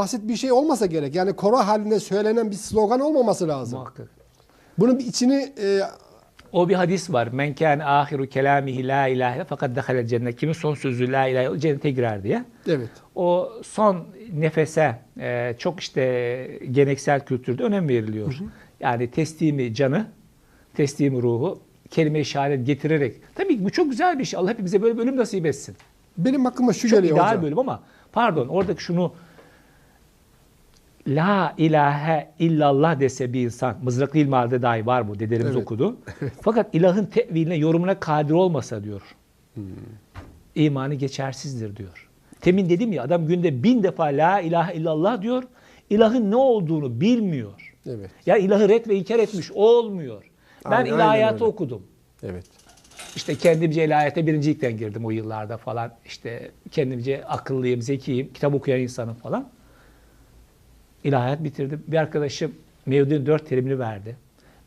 basit bir şey olmasa gerek. Yani koro halinde söylenen bir slogan olmaması lazım. Muhakkak. Bunun bir içini e, O bir hadis var. Men kâne ahiru kelâmihi la ilahe fakat dehalel cennet. Kimin son sözü la ilahe cennete girer diye. evet. O son nefese e, çok işte geleneksel kültürde önem veriliyor. Yani teslimi canı, teslimi ruhu, kelime-i şehadet getirerek. Tabii ki bu çok güzel bir şey. Allah hepimize böyle bölüm nasip etsin. Benim aklıma şu Çok geliyor ideal hocam. bölüm ama pardon oradaki şunu La ilahe illallah dese bir insan, mızraklı ilmihalde dahi var bu, dedelerimiz Evet. okudu. Fakat ilahın teviline, yorumuna kadir olmasa diyor, Hmm. imanı geçersizdir diyor. Temin dedim ya adam günde bin defa la ilahe illallah diyor, ilahın ne olduğunu bilmiyor. Evet. Ya ilahı ret ve inkar etmiş olmuyor. Ben Aynen, aynen ilahiyatı öyle. okudum. Evet. İşte kendimce ilahiyata birincilikten girdim o yıllarda falan. İşte kendimce akıllıyım, zekiyim, kitap okuyan insanım falan. İlahiyat bitirdim. Bir arkadaşım Mevdu'nun dört terimini verdi.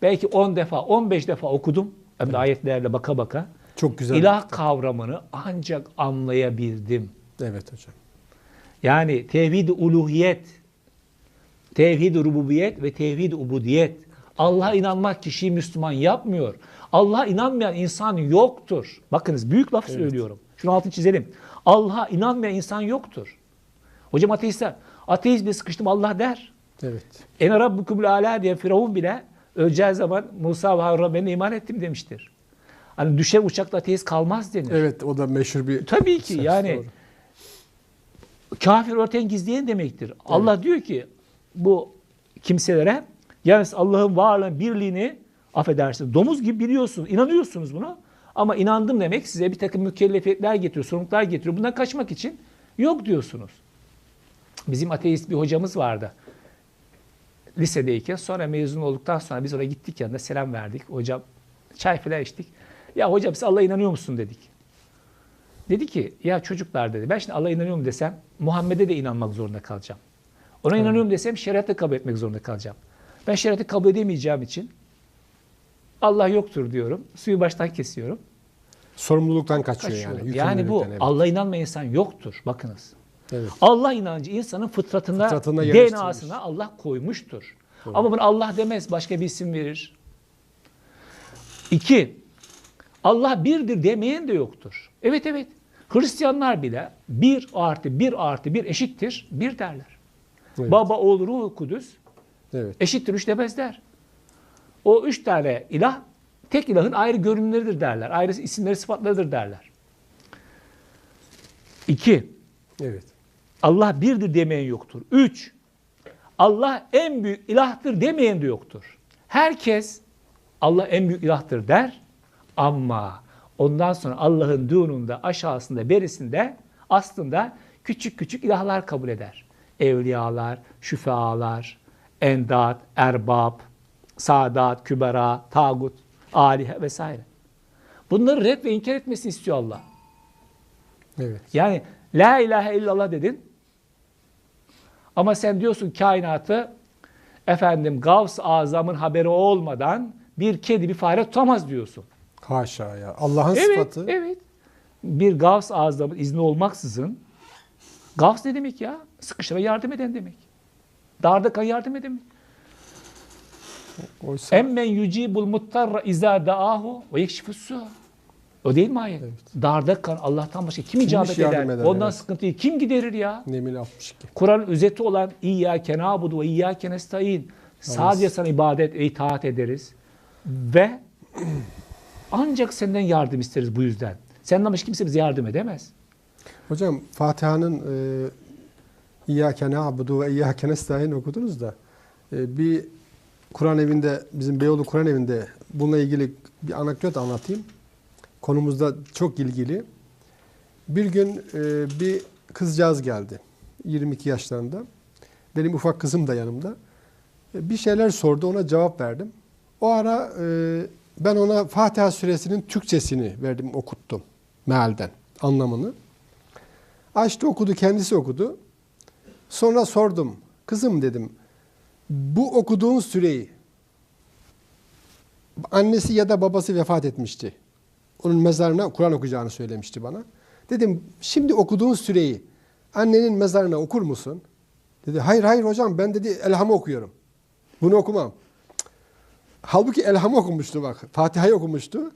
Belki 10 defa, 15 defa okudum. Hem de ayetlerle baka baka. Çok güzel. İlah kavramını ancak anlayabildim. Evet hocam. Yani tevhid-i uluhiyet, tevhid-i rububiyet ve tevhid-i ubudiyet. Allah'a inanmak kişiyi Müslüman yapmıyor. Allah'a inanmayan insan yoktur. Bakınız büyük laf söylüyorum. Şunu altını çizelim. Allah'a inanmayan insan yoktur. Hocam ateistler, bir sıkıştım Allah der. Evet. En Rabbukumul Ala diye Firavun bile öleceği zaman Musa ve Harun'a ben iman ettim demiştir. Hani düşer uçakta ateist kalmaz denir. Evet o da meşhur bir Tabii ki söz, yani doğru. kafir örten gizleyen demektir. Allah diyor ki bu kimselere yani siz Allah'ın varlığını, birliğini affedersiniz domuz gibi biliyorsunuz, inanıyorsunuz buna. Ama inandım demek size bir takım mükellefiyetler getiriyor, sorumluluklar getiriyor. Bundan kaçmak için yok diyorsunuz. Bizim ateist bir hocamız vardı. Lisedeyken sonra mezun olduktan sonra biz oraya gittik yanında selam verdik. Hocam çay falan içtik. Ya hocam siz Allah'a inanıyor musun dedik. Dedi ki ya çocuklar dedi ben şimdi Allah'a inanıyorum desem Muhammed'e de inanmak zorunda kalacağım. Ona inanıyorum desem şeriatı kabul etmek zorunda kalacağım. Ben şeriatı kabul edemeyeceğim için Allah yoktur diyorum. Suyu baştan kesiyorum. sorumluluktan kaçıyor Kaçıyorum. yani. Yani, bu evet. Allah'a inanmayan insan yoktur. Bakınız. Evet. Allah inancı insanın Fıtratında yerleştirilmiş. DNA'sına Allah koymuştur. Ama bunu Allah demez, başka bir isim verir. İki, Allah birdir demeyen de yoktur. Evet evet, Hristiyanlar bile bir artı bir artı bir eşittir, bir derler. Evet. Baba, oğul, ruh, kudüs Evet. eşittir üç demezler. O üç tane ilah tek ilahın ayrı görünümleridir derler. Ayrı isimleri sıfatlarıdır derler. İki, Evet. Allah birdir demeyen yoktur. Üç, Allah en büyük ilahtır demeyen de yoktur. Herkes Allah en büyük ilahtır der ama ondan sonra Allah'ın dununda, aşağısında, berisinde aslında küçük küçük ilahlar kabul eder. Evliyalar, şüfealar, endat, erbab, saadat, kübera, tagut, alihe vesaire. Bunları red ve inkar etmesini istiyor Allah. Evet. Yani la ilahe illallah dedin. Ama sen diyorsun kainatı efendim Gavs Azam'ın haberi olmadan bir kedi bir fare tutamaz diyorsun. Haşa ya. Allah'ın Evet, sıfatı. evet. Bir Gavs Azam'ın izni olmaksızın Gavs ne demek ya? Sıkıştıra yardım eden demek. Darda kan yardım eden demek. Oysa Emmen yucibul muttarra izâ da'ahu ve yekşifus su. O değil mi ayet? Darda kan Allah'tan başka kim icabet eder? eder, Ondan evet. sıkıntıyı kim giderir ya? Nemil 62. Kur'an'ın özeti olan İyyâke nâbudu ve İyyâke nestaîn. Sadece sana ibadet ve itaat ederiz. Ve ancak senden yardım isteriz bu yüzden. Senden başka kimse bize yardım edemez. Hocam Fatiha'nın e, İyyâke na'budu ve İyyâke nestaîn okudunuz da e, bir Kur'an evinde bizim Beyoğlu Kur'an evinde bununla ilgili bir anekdot anlatayım. Konumuzda çok ilgili. Bir gün e, bir kızcağız geldi. 22 yaşlarında. Benim ufak kızım da yanımda. E, bir şeyler sordu ona cevap verdim. O ara e, ben ona Fatiha suresinin Türkçesini verdim okuttum mealden anlamını. Açtı okudu kendisi okudu. Sonra sordum. Kızım dedim. Bu okuduğun süreyi annesi ya da babası vefat etmişti. Onun mezarına Kur'an okuyacağını söylemişti bana. Dedim şimdi okuduğun süreyi annenin mezarına okur musun? Dedi hayır hayır hocam ben dedi Elham'ı okuyorum. Bunu okumam. Halbuki Elham'ı okumuştu bak. Fatiha'yı okumuştu.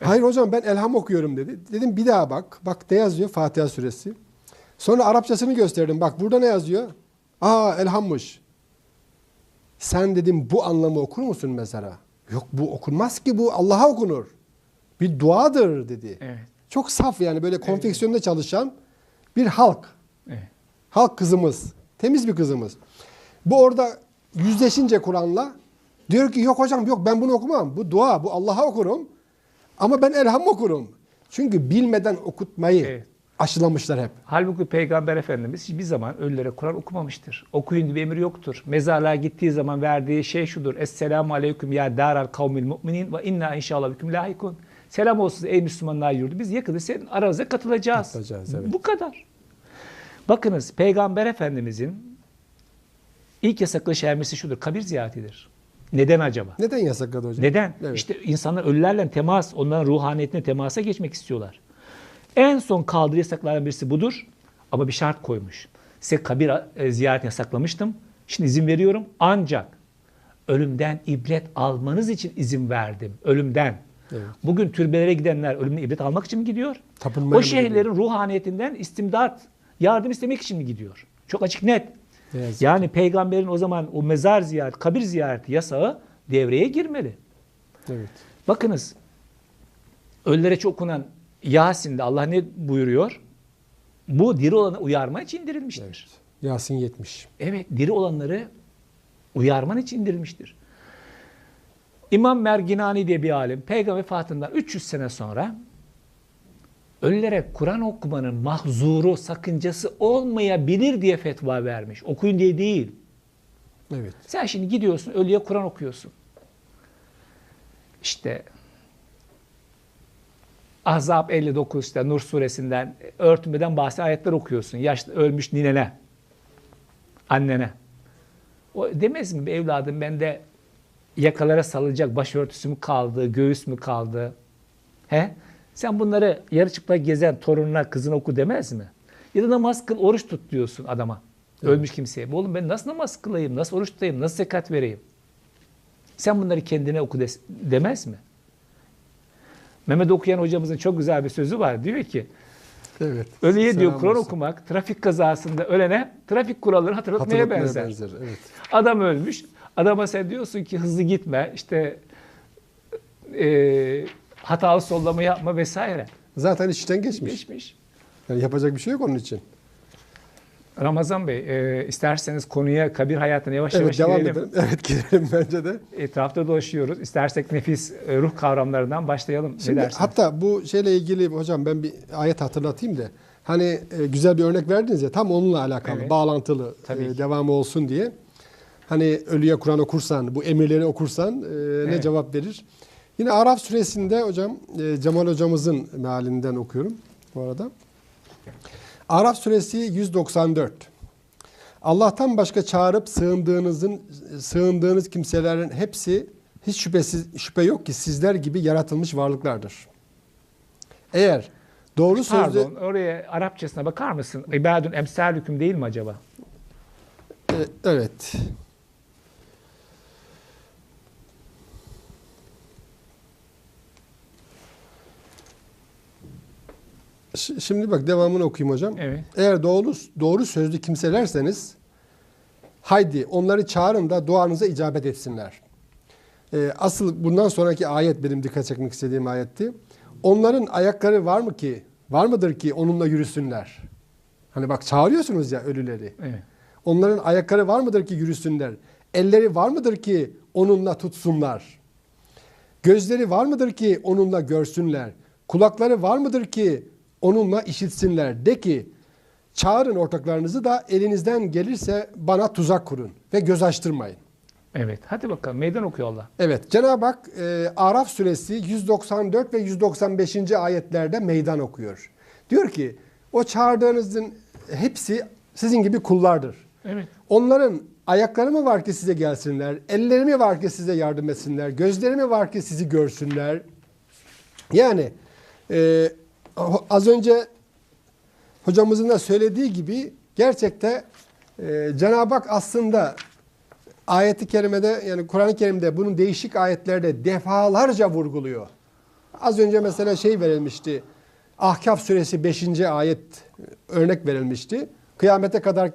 Hayır hocam ben Elham okuyorum dedi. Dedim bir daha bak. Bak ne yazıyor Fatiha suresi. Sonra Arapçasını gösterdim. Bak burada ne yazıyor? Aa Elham'mış. Sen dedim bu anlamı okur musun mesela? Yok bu okunmaz ki bu Allah'a okunur. Bir duadır dedi. Evet. Çok saf yani böyle konfeksiyonda çalışan bir halk. Evet. Halk kızımız. Temiz bir kızımız. Bu orada yüzleşince Kur'an'la diyor ki yok hocam yok ben bunu okumam. Bu dua bu Allah'a okurum. Ama ben elham okurum. Çünkü bilmeden okutmayı Evet. aşılamışlar hep. Halbuki Peygamber Efendimiz hiçbir zaman ölülere Kur'an okumamıştır. Okuyun diye bir emir yoktur. Mezarlığa gittiği zaman verdiği şey şudur. Esselamu aleyküm ya daral kavmil mu'minin ve inna inşallah büküm lahikun. Selam olsun ey Müslümanlar yurdu. Biz yakında senin aranıza katılacağız. Katılacağız, evet. Bu kadar. Bakınız Peygamber Efendimizin ilk yasaklaş ermesi şudur. Kabir ziyaretidir. Neden acaba? Neden yasakladı hocam? Neden? Evet. İşte insanlar ölülerle temas, onların ruhaniyetine temasa geçmek istiyorlar. En son kaldığı yasaklardan birisi budur. Ama bir şart koymuş. Size kabir e, ziyaretini yasaklamıştım. Şimdi izin veriyorum. Ancak ölümden ibret almanız için izin verdim. Ölümden. Evet. Bugün türbelere gidenler ölümden ibret almak için mi gidiyor? Tapınmaya o mı şeyhlerin ruhaniyetinden istimdat, yardım istemek için mi gidiyor? Çok açık net. Ne yazık Yani peygamberin o zaman o mezar ziyareti, kabir ziyareti yasağı devreye girmeli. Evet. Bakınız ölülere çok okunan Yasin'de Allah ne buyuruyor? Bu diri olanı uyarma için indirilmiştir. evet. Yasin 70. Evet, diri olanları uyarman için indirilmiştir. İmam Merginani diye bir alim peygamber vefatından 300 sene sonra ölülere Kur'an okumanın mahzuru, sakıncası olmayabilir diye fetva vermiş. Okuyun diye değil. Evet. Sen şimdi gidiyorsun ölüye Kur'an okuyorsun. İşte Ahzab 59 işte Nur suresinden örtünmeden bahsi ayetler okuyorsun. Yaşlı ölmüş ninene, annene. O demez mi evladım bende yakalara salacak başörtüsü mü kaldı, göğüs mü kaldı? He? Sen bunları yarı çıplak gezen torununa, kızına oku demez mi? Ya da namaz kıl, oruç tut diyorsun adama. Ölmüş kimseye. Oğlum ben nasıl namaz kılayım, nasıl oruç tutayım, nasıl zekat vereyim? Sen bunları kendine oku des- demez mi? Mehmet Okuyan hocamızın çok güzel bir sözü var. Diyor ki, Evet. ölüye diyor Kur'an okumak, trafik kazasında ölene trafik kuralları hatırlatmaya, Hatırlatmaya benzer. Evet. Adam ölmüş. Adama sen diyorsun ki hızlı gitme, işte e, hatalı sollama yapma vesaire. Zaten işten geçmiş. Geçmiş. Yani yapacak bir şey yok onun için. Ramazan Bey, e, isterseniz konuya kabir hayatına yavaş Evet yavaş devam girelim. edelim. Evet girelim bence de. Etrafta dolaşıyoruz. İstersek nefis e, ruh kavramlarından başlayalım. Şimdi ne hatta bu şeyle ilgili hocam ben bir ayet hatırlatayım da. Hani e, güzel bir örnek verdiniz ya tam onunla alakalı, Evet. bağlantılı Tabii e, devamı olsun diye. Hani ölüye Kur'an okursan, bu emirleri okursan e, ne Evet. cevap verir? Yine Araf suresinde hocam e, Cemal hocamızın mealinden okuyorum bu arada. Araf suresi 194. Allah'tan başka çağırıp sığındığınızın sığındığınız kimselerin hepsi hiç şüphesiz şüphe yok ki sizler gibi yaratılmış varlıklardır. Eğer doğru sözlü Pardon, oraya Arapçasına bakar mısın? İbadun emsal hüküm değil mi acaba? E, evet. Şimdi bak devamını okuyayım hocam. Evet. Eğer doğru doğru sözlü kimselerseniz haydi onları çağırın da duanıza icabet etsinler. Ee, asıl bundan sonraki ayet benim dikkat çekmek istediğim ayetti. Onların ayakları var mı ki, var mıdır ki onunla yürüsünler? Hani bak çağırıyorsunuz ya ölüleri. Evet. Onların ayakları var mıdır ki yürüsünler? Elleri var mıdır ki onunla tutsunlar? Gözleri var mıdır ki onunla görsünler? Kulakları var mıdır ki onunla işitsinler? De ki çağırın ortaklarınızı da elinizden gelirse bana tuzak kurun ve göz açtırmayın. Evet. Hadi bakalım. Meydan okuyor Allah. Evet Cenab-ı Hak e, Araf suresi 194 ve 195. ayetlerde meydan okuyor. Diyor ki o çağırdığınızın hepsi sizin gibi kullardır. Evet. Onların ayakları mı var ki size gelsinler? Elleri mi var ki size yardım etsinler? Gözleri mi var ki sizi görsünler? Yani e, az önce hocamızın da söylediği gibi gerçekte Ee, Cenab-ı Hak aslında ayeti kerimede yani Kur'an-ı Kerim'de bunun değişik ayetlerde defalarca vurguluyor. Az önce mesela şey verilmişti. Ahkaf suresi 5. ayet örnek verilmişti. Kıyamete kadar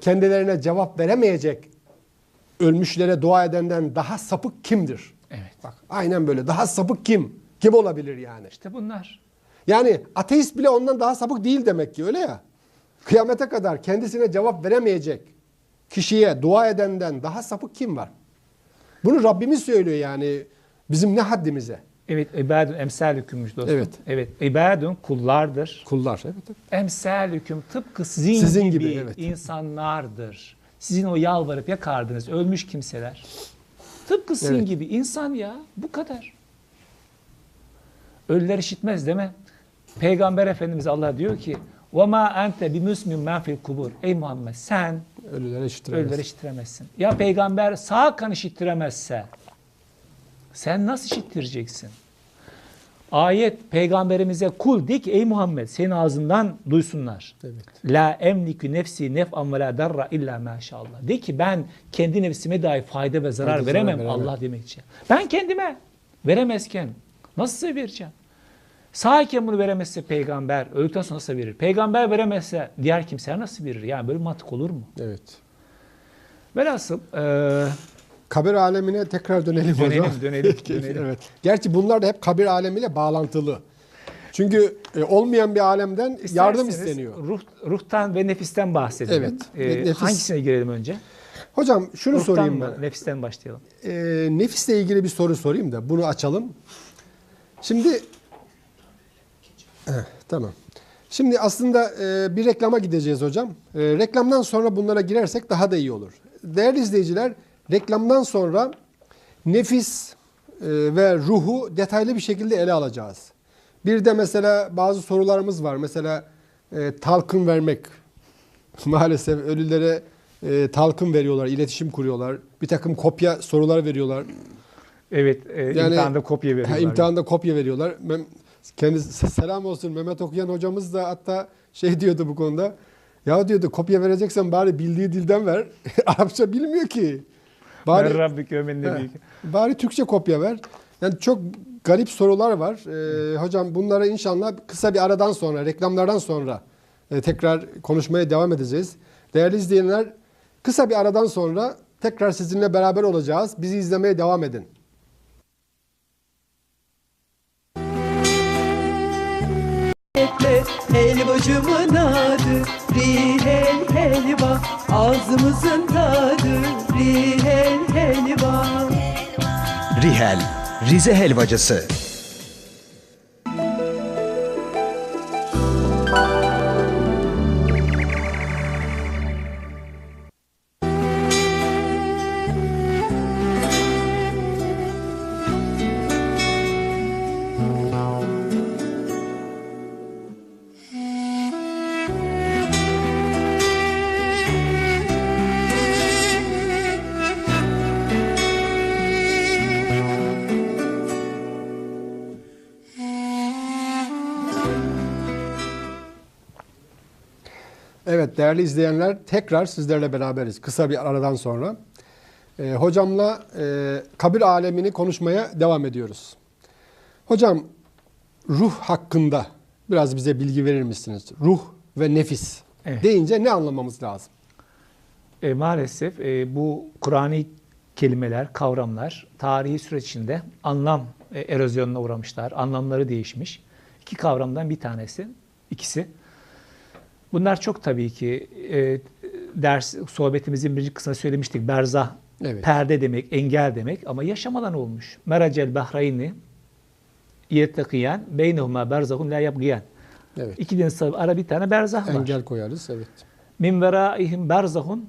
kendilerine cevap veremeyecek ölmüşlere dua edenden daha sapık kimdir? Evet. Bak aynen böyle. Daha sapık kim? Kim olabilir yani? İşte bunlar. Yani ateist bile ondan daha sapık değil demek ki öyle ya. Kıyamete kadar kendisine cevap veremeyecek kişiye dua edenden daha sapık kim var? Bunu Rabbimiz söylüyor yani bizim ne haddimize? Evet, ibadun emsalükümmüş dostum. Evet. Evet, ibadun kullardır. Kullar. Evet. evet. Emsalüküm tıpkı sizin, Sizin gibi, gibi, evet. insanlardır. Sizin o yalvarıp yakardınız ölmüş kimseler. Tıpkı sizin Evet. gibi insan ya bu kadar. Ölüler işitmez değil mi? Peygamber Efendimiz Allah diyor ki وَمَا أَنْتَ بِمُسْمِنْ مَنْ فِي الْكُبُورِ Ey Muhammed sen Ölüler işitiremez. ölüleri işittiremezsin. Ya peygamber sağ kan işittiremezse sen nasıl işittireceksin? Ayet peygamberimize kul de ki ey Muhammed senin ağzından duysunlar. Evet. La emliku nefsi nef'an ve la darra illa maşallah. De ki ben kendi nefsime dahi fayda ve zarar Fayda, zarar veremem veremem. Allah demek için. Ben kendime veremezken nasıl size Sağken bunu veremezse peygamber öldükten sonra nasıl verir? Peygamber veremezse diğer kimseler nasıl verir? Yani böyle mantık olur mu? Evet. Velhasıl eee Kabir alemine tekrar dönelim, Dönelim, hocam. dönelim, dönelim. evet. Gerçi bunlar da hep kabir alemiyle bağlantılı. Çünkü e, olmayan bir alemden yardım isterseniz isteniyor. Ruh, ruhtan ve nefisten bahsedelim. Evet. Ee, Nefis- Hangisine girelim önce? Hocam şunu Ruhtan sorayım mı, ben. Nefisten başlayalım. e, nefisle ilgili bir soru sorayım da bunu açalım. Şimdi Tamam. Şimdi aslında e, bir reklama gideceğiz hocam. E, reklamdan sonra bunlara girersek daha da iyi olur. Değerli izleyiciler, reklamdan sonra nefis e, ve ruhu detaylı bir şekilde ele alacağız. Bir de mesela bazı sorularımız var. Mesela e, talkın vermek. Maalesef ölülere e, talkın veriyorlar, iletişim kuruyorlar. Bir takım kopya sorular veriyorlar. Evet, e, Yani- imtihanda kopya Ha, veriyorlar. imtihanda kopya veriyorlar. Mem- Kendisi selam olsun Mehmet Okuyan hocamız da hatta şey diyordu bu konuda. Ya diyordu kopya vereceksen bari bildiği dilden ver. Arapça bilmiyor ki. Bari, He, bari Türkçe kopya ver. Yani çok garip sorular var. Ee, hocam bunlara inşallah kısa bir aradan sonra, reklamlardan sonra e, tekrar konuşmaya devam edeceğiz. Değerli izleyenler, kısa bir aradan sonra tekrar sizinle beraber olacağız. Bizi izlemeye devam edin. Etme helvacımın adı Rihel helva Ağzımızın tadı Rihel helva Rihel, Rize helvacısı. Evet değerli izleyenler tekrar sizlerle beraberiz kısa bir aradan sonra. Ee, hocamla e, kabir alemini konuşmaya devam ediyoruz. Hocam ruh hakkında biraz bize bilgi verir misiniz? Ruh ve nefis Evet. deyince ne anlamamız lazım? E, maalesef e, bu Kur'an'i kelimeler, kavramlar tarihi süreç içinde anlam e, erozyonuna uğramışlar. Anlamları değişmiş. İki kavramdan bir tanesi, ikisi. Bunlar çok tabii ki e, ders sohbetimizin birinci kısmında söylemiştik. Berzah, Evet. perde demek, engel demek ama yaşam alanı olmuş. Meracel bahrayni yettekiyen beynehuma berzahun la yabgiyen. Evet. İki deniz ara bir tane berzah var. Engel koyarız. Evet. Min veraihim berzahun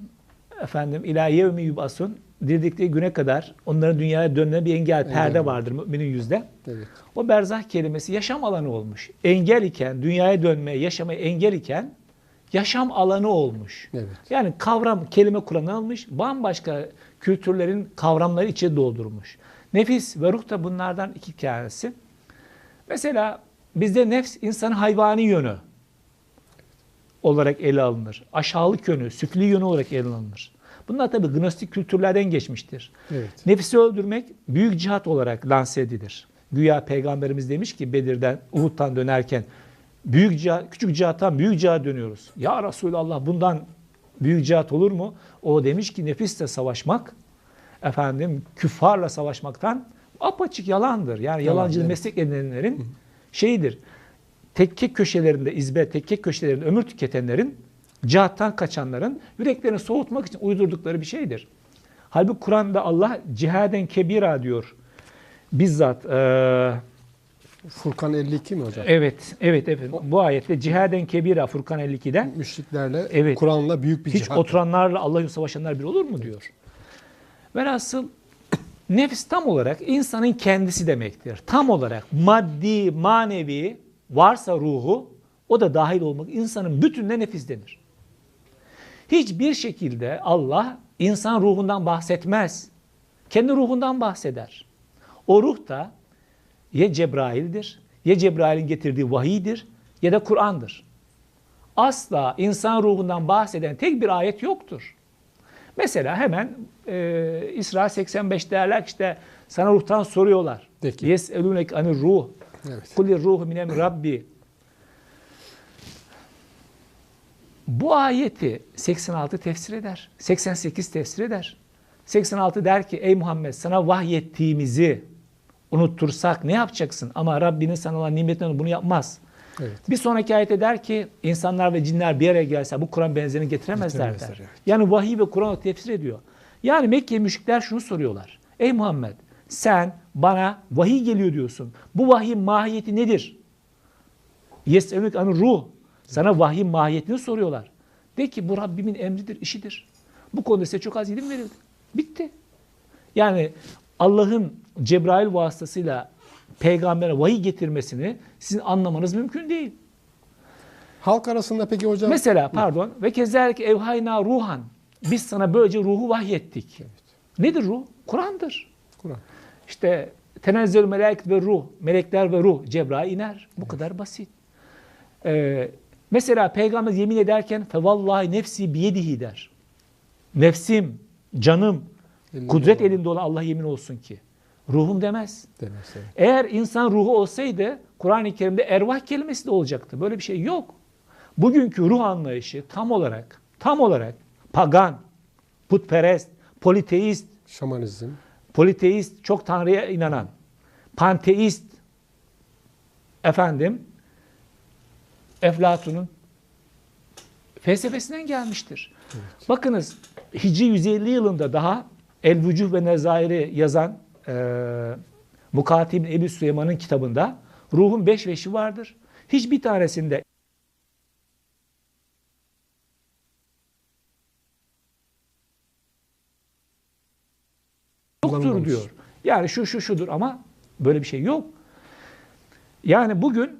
efendim ila yevmi yubasun dirdikleri güne kadar onların dünyaya dönme bir engel, perde var. vardır müminin yüzde. Evet. O berzah kelimesi yaşam alanı olmuş. Engel iken, dünyaya dönmeye, yaşamaya engel iken yaşam alanı olmuş. Evet. Yani kavram, kelime kullanılmış, bambaşka kültürlerin kavramları içe doldurmuş. Nefis ve ruh da bunlardan iki tanesi. Mesela bizde nefs insanın hayvani yönü. olarak ele alınır. Aşağılık yönü, süfli yönü olarak ele alınır. Bunlar tabii gnostik kültürlerden geçmiştir. Evet. Nefsi öldürmek büyük cihat olarak lanse edilir. Güya peygamberimiz demiş ki Bedir'den, Uhud'dan dönerken büyük cihat, küçük cihattan büyük cihat dönüyoruz. Ya Resulallah bundan büyük cihat olur mu? O demiş ki nefisle savaşmak efendim küffarla savaşmaktan apaçık yalandır. Yani Yalan, yalancı evet. meslek edinenlerin şeyidir. Tekke köşelerinde izbe, tekke köşelerinde ömür tüketenlerin, cihattan kaçanların yüreklerini soğutmak için uydurdukları bir şeydir. Halbuki Kur'an'da Allah cihaden kebira diyor. Bizzat eee, Furkan 52 mi hocam? evet evet evet bu ayette cihaden kebira Furkan 52'de Müşriklerle Evet. Kur'an'la büyük bir hiç cihat. oturanlarla Allah'ın savaşanlar bir olur mu diyor. Velhasıl nefis tam olarak insanın kendisi demektir. Tam olarak maddi, manevi varsa ruhu o da dahil olmak insanın bütününe nefis denir. Hiçbir şekilde Allah insan ruhundan bahsetmez. Kendi ruhundan bahseder. O ruh da ya Cebrail'dir, ya Cebrail'in getirdiği vahiydir ya da Kur'an'dır. Asla insan ruhundan bahseden tek bir ayet yoktur. Mesela hemen e, İsra 85 derler işte sana ruhtan soruyorlar. De ki. Yes'elunek anir ruh. Evet. Kulir ruhu minem rabbi. Bu ayeti 86 tefsir eder. 88 tefsir eder. 86 der ki ey Muhammed sana vahyettiğimizi unuttursak ne yapacaksın? Ama Rabbinin sana olan nimetinden bunu yapmaz. Evet. Bir sonraki ayette der ki insanlar ve cinler bir araya gelse bu Kur'an benzerini getiremezler Getiremezler, der. evet. Yani vahiy ve Kur'an'ı tefsir ediyor. Yani Mekke müşrikler şunu soruyorlar. Ey Muhammed sen bana vahiy geliyor diyorsun. Bu vahyin mahiyeti nedir? Yes'elük anı ruh. Sana vahyin mahiyetini soruyorlar. De ki bu Rabbimin emridir, işidir. Bu konuda size çok az ilim verildi. Bitti. Yani Allah'ın Cebrail vasıtasıyla peygambere vahiy getirmesini sizin anlamanız mümkün değil. Halk arasında peki hocam Mesela pardon ve kezalike evhayna ruhan. Biz sana böylece ruhu vahyettik. Nedir ruh? Kur'an'dır. Kur'an. İşte tenezzül melek ve ruh, melekler ve ruh Cebrail iner. Bu kadar basit. Ee, mesela peygamber yemin ederken fevallahi nefsi biyedihi der. Nefsim, canım, Elinde kudret olan. elinde olan Allah yemin olsun ki. Ruhum demez. demez. evet. Eğer insan ruhu olsaydı Kur'an-ı Kerim'de ervah kelimesi de olacaktı. Böyle bir şey yok. Bugünkü ruh anlayışı tam olarak tam olarak pagan, putperest, politeist, Şamanizm. politeist, çok tanrıya inanan, panteist, efendim, Eflatun'un felsefesinden gelmiştir. Bakınız Hicri 150 yılında daha El Vücuh ve Nezair'i yazan e, Mukatib Ebu Süleyman'ın kitabında ruhun beş veşi vardır. Hiçbir tanesinde yoktur diyor. Yani şu şu şudur ama böyle bir şey yok. Yani bugün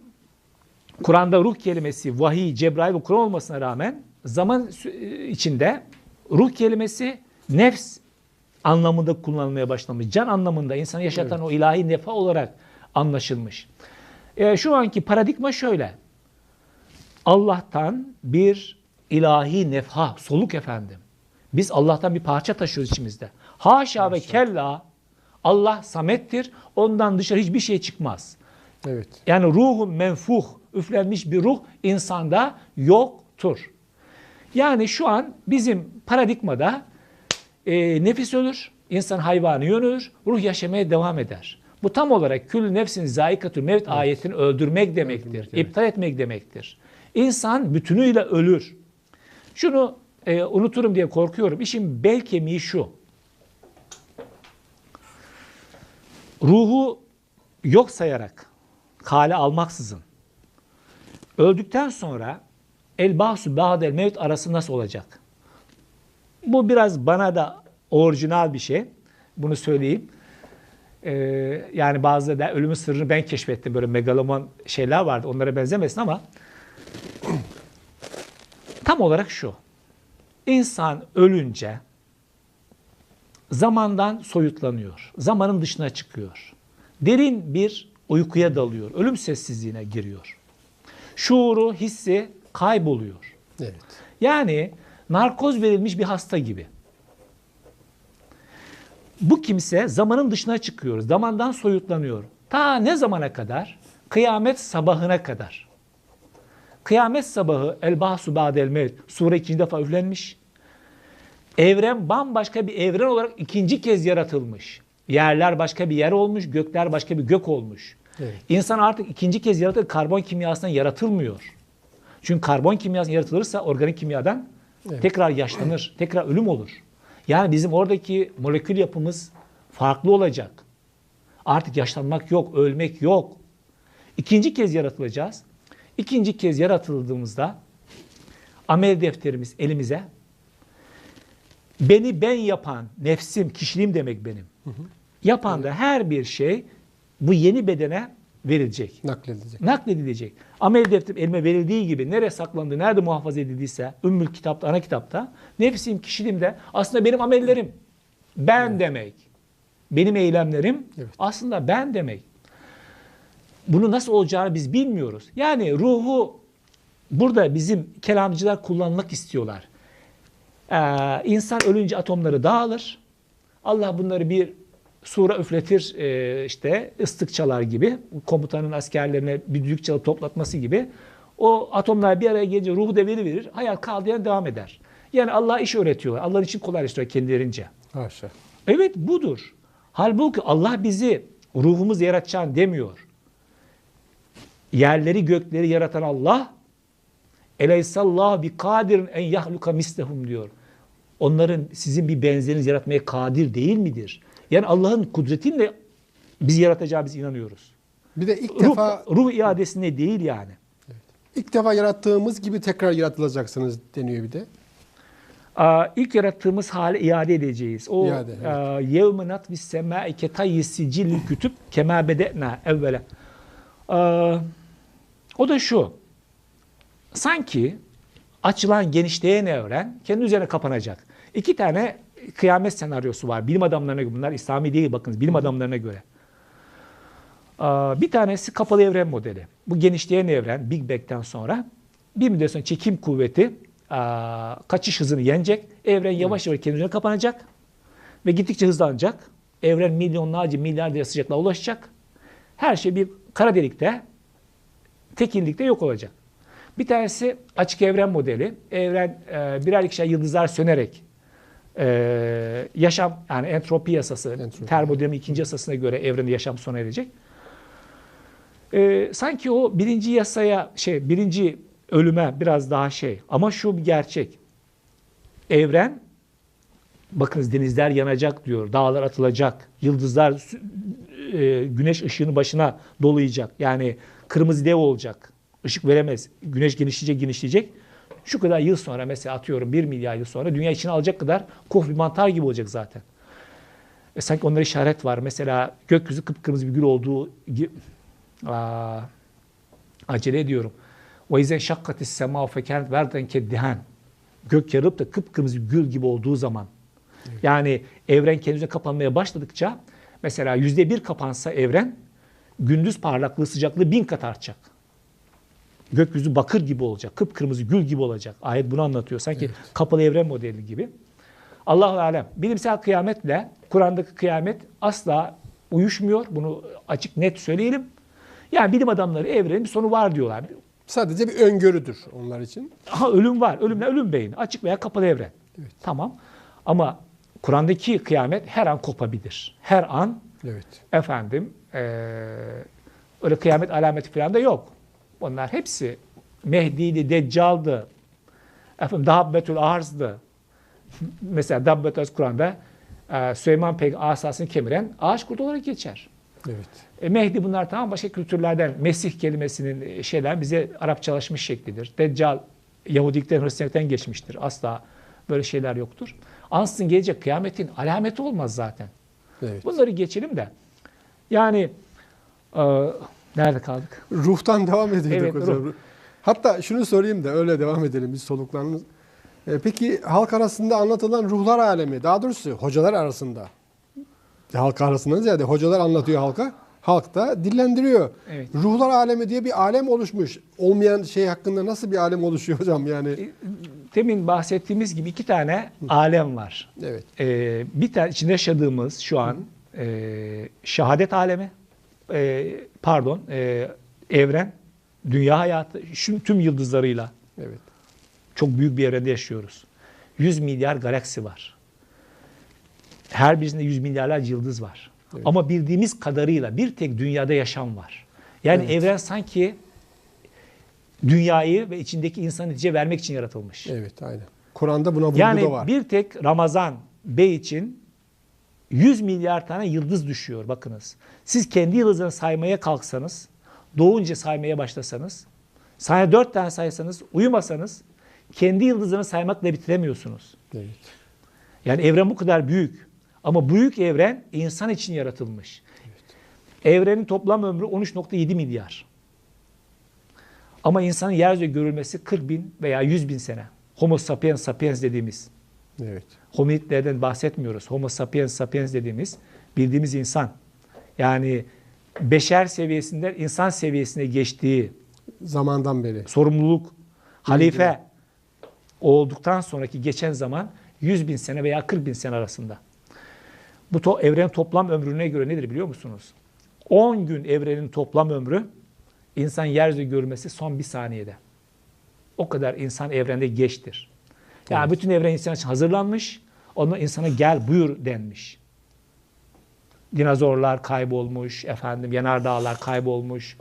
Kur'an'da ruh kelimesi vahiy, Cebrail ve Kur'an olmasına rağmen zaman içinde ruh kelimesi nefs anlamında kullanılmaya başlamış. Can anlamında insanı yaşatan o ilahi nefa olarak anlaşılmış. E, şu anki paradigma şöyle. Allah'tan bir ilahi nefha, soluk efendim. Biz Allah'tan bir parça taşıyoruz içimizde. Haşa ve kella Allah samettir. Ondan dışarı hiçbir şey çıkmaz. Evet. Yani ruhun menfuh, üflenmiş bir ruh insanda yoktur. Yani şu an bizim paradigmada e, nefis ölür, insan hayvanı yönülür, ruh yaşamaya devam eder. Bu tam olarak kül nefsin zayikatü mevt ayetini öldürmek demektir. Öldürmek, evet. iptal etmek demektir. İnsan bütünüyle ölür. Şunu e, unuturum diye korkuyorum. İşin bel kemiği şu. Ruhu yok sayarak, kale almaksızın öldükten sonra el bahsü ba'del mevt arası nasıl olacak? Bu biraz bana da orijinal bir şey. Bunu söyleyeyim. Ee, yani bazı da ölümün sırrını ben keşfettim. Böyle megaloman şeyler vardı. Onlara benzemesin ama tam olarak şu. İnsan ölünce zamandan soyutlanıyor. Zamanın dışına çıkıyor. Derin bir uykuya dalıyor. Ölüm sessizliğine giriyor. Şuuru, hissi kayboluyor. Evet. Yani narkoz verilmiş bir hasta gibi. Bu kimse zamanın dışına çıkıyor. Zamandan soyutlanıyor. Ta ne zamana kadar? Kıyamet sabahına kadar. Kıyamet sabahı El Bahsu Ba'del Mevt sure ikinci defa üflenmiş. Evren bambaşka bir evren olarak ikinci kez yaratılmış. Yerler başka bir yer olmuş, gökler başka bir gök olmuş. Evet. İnsan artık ikinci kez yaratılır, karbon kimyasından yaratılmıyor. Çünkü karbon kimyası yaratılırsa organik kimyadan Evet. tekrar yaşlanır, tekrar ölüm olur. Yani bizim oradaki molekül yapımız farklı olacak. Artık yaşlanmak yok, ölmek yok. İkinci kez yaratılacağız. İkinci kez yaratıldığımızda amel defterimiz elimize beni ben yapan nefsim, kişiliğim demek benim. Yapan da her bir şey bu yeni bedene verilecek Nakledilecek. nakledilecek. Amel defterim elime verildiği gibi nereye saklandı, nerede muhafaza edildiyse, ümmül kitapta, ana kitapta, nefsim, kişiliğim de aslında benim amellerim. Ben demek. Benim eylemlerim Evet. aslında ben demek. Bunu nasıl olacağını biz bilmiyoruz. Yani ruhu burada bizim kelamcılar kullanmak istiyorlar. Ee, insan ölünce atomları dağılır. Allah bunları bir sura üfletir e, işte ıslık çalar gibi komutanın askerlerine bir düdük çalıp toplatması gibi o atomlar bir araya gelince ruhu da veri verir. Hayat kaldığı devam eder. Yani Allah iş öğretiyorlar. Allah için kolaylaştırıyor kendilerince. Haşa. Evet budur. Halbuki Allah bizi ruhumuz yaratacağını demiyor. Yerleri gökleri yaratan Allah Eleysallahu bi kadirin en yahluka mislehum diyor. Onların sizin bir benzeriniz yaratmaya kadir değil midir? Yani Allah'ın kudretinle bizi yaratacağı biz inanıyoruz. Bir de ilk Ruh, defa ruh iadesine değil yani. ilk defa yarattığımız gibi tekrar yaratılacaksınız deniyor bir de. Aa, ilk yarattığımız hale iade edeceğiz. O evet. yevme natvis semâi ketayyi sicillil kütüb kemâ bede'nâ evvele. Aa, O da şu. Sanki açılan genişleyen evren kendi üzerine kapanacak. İki tane kıyamet senaryosu var. Bilim adamlarına göre. Bunlar İslami değil bakınız. Bilim adamlarına göre. Bir tanesi kapalı evren modeli. Bu genişleyen evren Big Bang'den sonra bir müddet sonra çekim kuvveti kaçış hızını yenecek. Evren yavaş yavaş kendi üzerine kapanacak ve gittikçe hızlanacak. Evren milyonlarca milyarlarca sıcaklığa ulaşacak. Her şey bir kara delikte tekillikte yok olacak. Bir tanesi açık evren modeli. Evren e, birer ikişer yıldızlar sönerek e, yaşam yani entropi yasası, Entropi. termodinamik ikinci yasasına göre evrende yaşam sona erecek. E, sanki o birinci yasaya şey birinci ölüme biraz daha şey ama şu bir gerçek. Evren bakınız denizler yanacak diyor. Dağlar atılacak. Yıldızlar e, güneş ışığını başına dolayacak. Yani kırmızı dev olacak. Işık veremez. Güneş genişleyecek genişleyecek. Şu kadar yıl sonra mesela atıyorum 1 milyar yıl sonra dünya içine alacak kadar kof bir mantar gibi olacak zaten. E, sanki onlara işaret var. Mesela gökyüzü kıpkırmızı bir gül olduğu gi- Aa, acele ediyorum. O yüzden şakkatis sema fekent verden keddihen. Gök yarılıp da kıpkırmızı bir gül gibi olduğu zaman. Yani evren kendine kapanmaya başladıkça mesela yüzde bir kapansa evren gündüz parlaklığı sıcaklığı bin kat artacak. Gökyüzü bakır gibi olacak. Kıpkırmızı gül gibi olacak. Ayet bunu anlatıyor. Sanki kapalı evren modeli gibi. Allahu alem. Bilimsel kıyametle Kur'an'daki kıyamet asla uyuşmuyor. Bunu açık net söyleyelim. Yani bilim adamları evrenin bir sonu var diyorlar. Sadece bir öngörüdür onlar için. Ha ölüm var. Ölümle ölüm beyin. Açık veya kapalı evren. Tamam. Ama Kur'an'daki kıyamet her an kopabilir. Her an Evet. efendim eee, öyle kıyamet alameti falan da yok. Onlar hepsi Mehdi'ydi, Deccal'dı. Efendim Dabbetül Arz'dı. Mesela Dabbetül Arz Kur'an'da eee, Süleyman Peygamber asasını kemiren ağaç kurdu olarak geçer. Evet. E, Mehdi bunlar tamam başka kültürlerden Mesih kelimesinin e, şeyler bize Arapçalaşmış şeklidir. Deccal Yahudilikten Hristiyanlıktan geçmiştir. Asla böyle şeyler yoktur. Ansızın gelecek kıyametin alameti olmaz zaten. Evet. Bunları geçelim de. Yani e, nerede kaldık? Ruhtan devam ediyorduk Evet, hocam. Hatta şunu sorayım da öyle devam edelim biz soluklarımız. E, peki halk arasında anlatılan ruhlar alemi, daha doğrusu hocalar arasında. Halk arasında ziyade hocalar anlatıyor halka. halk da dillendiriyor. Evet. Ruhlar alemi diye bir alem oluşmuş. Olmayan şey hakkında nasıl bir alem oluşuyor hocam yani? Demin bahsettiğimiz gibi iki tane alem var. Evet. Ee, bir tane içinde yaşadığımız şu an e, şehadet alemi, e, pardon, e, evren, dünya hayatı, şu tüm yıldızlarıyla Evet. çok büyük bir evrende yaşıyoruz. 100 milyar galaksi var. Her birisinde 100 milyarlarca yıldız var. Ama bildiğimiz kadarıyla bir tek dünyada yaşam var. Yani Evet. evren sanki dünyayı ve içindeki insanı netice vermek için yaratılmış. Evet aynen. Kur'an'da buna vurgu Yani da var. bir tek Ramazan Bey için 100 milyar tane yıldız düşüyor bakınız. Siz kendi yıldızlarını saymaya kalksanız, doğunca saymaya başlasanız, sana 4 tane saysanız, uyumasanız kendi yıldızlarını saymakla bitiremiyorsunuz. Evet. Yani evren bu kadar büyük. Ama büyük evren insan için yaratılmış. Evrenin toplam ömrü 13.7 milyar. Ama insanın yeryüzünde görülmesi 40 bin veya 100 bin sene. Homo sapiens sapiens dediğimiz. Evet. Hominidlerden bahsetmiyoruz. Homo sapiens sapiens dediğimiz bildiğimiz insan. Yani beşer seviyesinden insan seviyesine geçtiği Zamandan beri. sorumluluk, halife olduktan sonraki geçen zaman 100 bin sene veya 40 bin sene arasında. Bu to evrenin toplam ömrüne göre nedir biliyor musunuz? 10 gün evrenin toplam ömrü insan yeryüzü görmesi son bir saniyede. O kadar insan evrende geçtir. Yani Evet. bütün evren insan için hazırlanmış. Ondan insana gel buyur denmiş. Dinozorlar kaybolmuş, efendim yanardağlar kaybolmuş.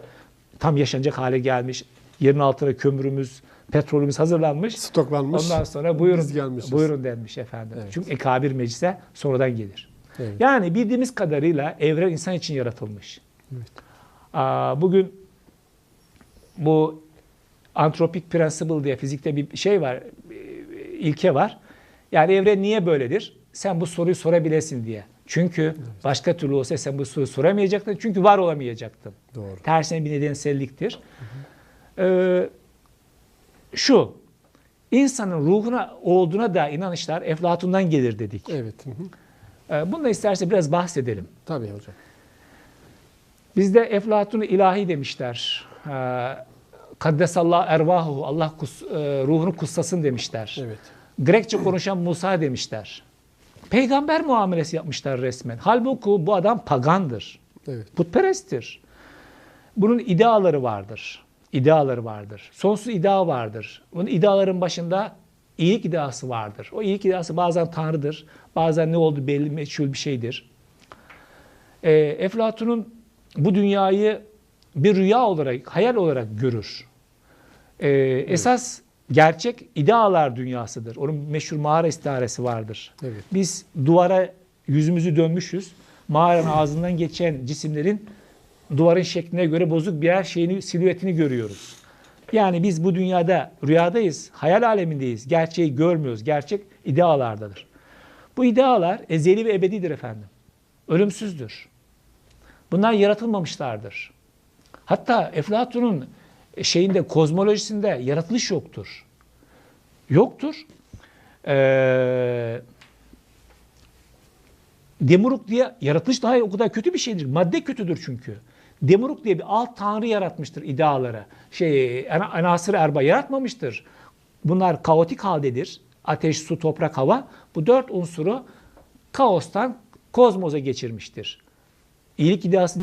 Tam yaşanacak hale gelmiş. Yerin altına kömürümüz, petrolümüz hazırlanmış. Stoklanmış. Ondan sonra buyurun, Biz gelmişiz. buyurun denmiş efendim. Evet. Çünkü ekabir meclise sonradan gelir. Evet. Yani bildiğimiz kadarıyla evren insan için yaratılmış. Evet. Aa, bugün bu antropik principle diye fizikte bir şey var, ilke var. Yani evren niye böyledir? Sen bu soruyu sorabilesin diye. Çünkü başka türlü olsa sen bu soruyu soramayacaktın. Çünkü var olamayacaktın. Doğru. Tersine bir nedenselliktir. Ee, şu, insanın ruhuna olduğuna da inanışlar Eflatun'dan gelir dedik. Evet. Hı hı. Ee, Bunu da isterse biraz bahsedelim. Tabii hocam. Bizde Eflatun'u ilahi demişler. Ee, Kaddesallahu ervahu, Allah kus, e, ruhunu kutsasın demişler. Evet. Grekçe konuşan Musa demişler. Peygamber muamelesi yapmışlar resmen. Halbuki bu adam pagandır. Evet. Putperesttir. Bunun ideaları vardır. İdeaları vardır. Sonsuz idea vardır. Bunun ideaların başında iyilik ideası vardır. O iyilik ideası bazen Tanrı'dır. Bazen ne oldu belli meçhul bir şeydir. Ee, Eflatun'un bu dünyayı bir rüya olarak, hayal olarak görür. Ee, Esas gerçek idealar dünyasıdır. Onun meşhur mağara istiharesi vardır. Evet. Biz duvara yüzümüzü dönmüşüz. Mağaranın ağzından geçen cisimlerin duvarın şekline göre bozuk birer şeyini, silüetini görüyoruz. Yani biz bu dünyada rüyadayız, hayal alemindeyiz. Gerçeği görmüyoruz. Gerçek idealardadır. Bu idealar ezeli ve ebedidir efendim. Ölümsüzdür. Bunlar yaratılmamışlardır. Hatta Eflatun'un şeyinde kozmolojisinde yaratılış yoktur. Yoktur. Ee, Demuruk diye yaratılış daha o kadar kötü bir şeydir. Madde kötüdür çünkü. Demuruk diye bir alt tanrı yaratmıştır ideaları. Şey, ana- anasır erba yaratmamıştır. Bunlar kaotik haldedir. Ateş, su, toprak, hava. Bu dört unsuru kaostan kozmoza geçirmiştir. İyilik ideası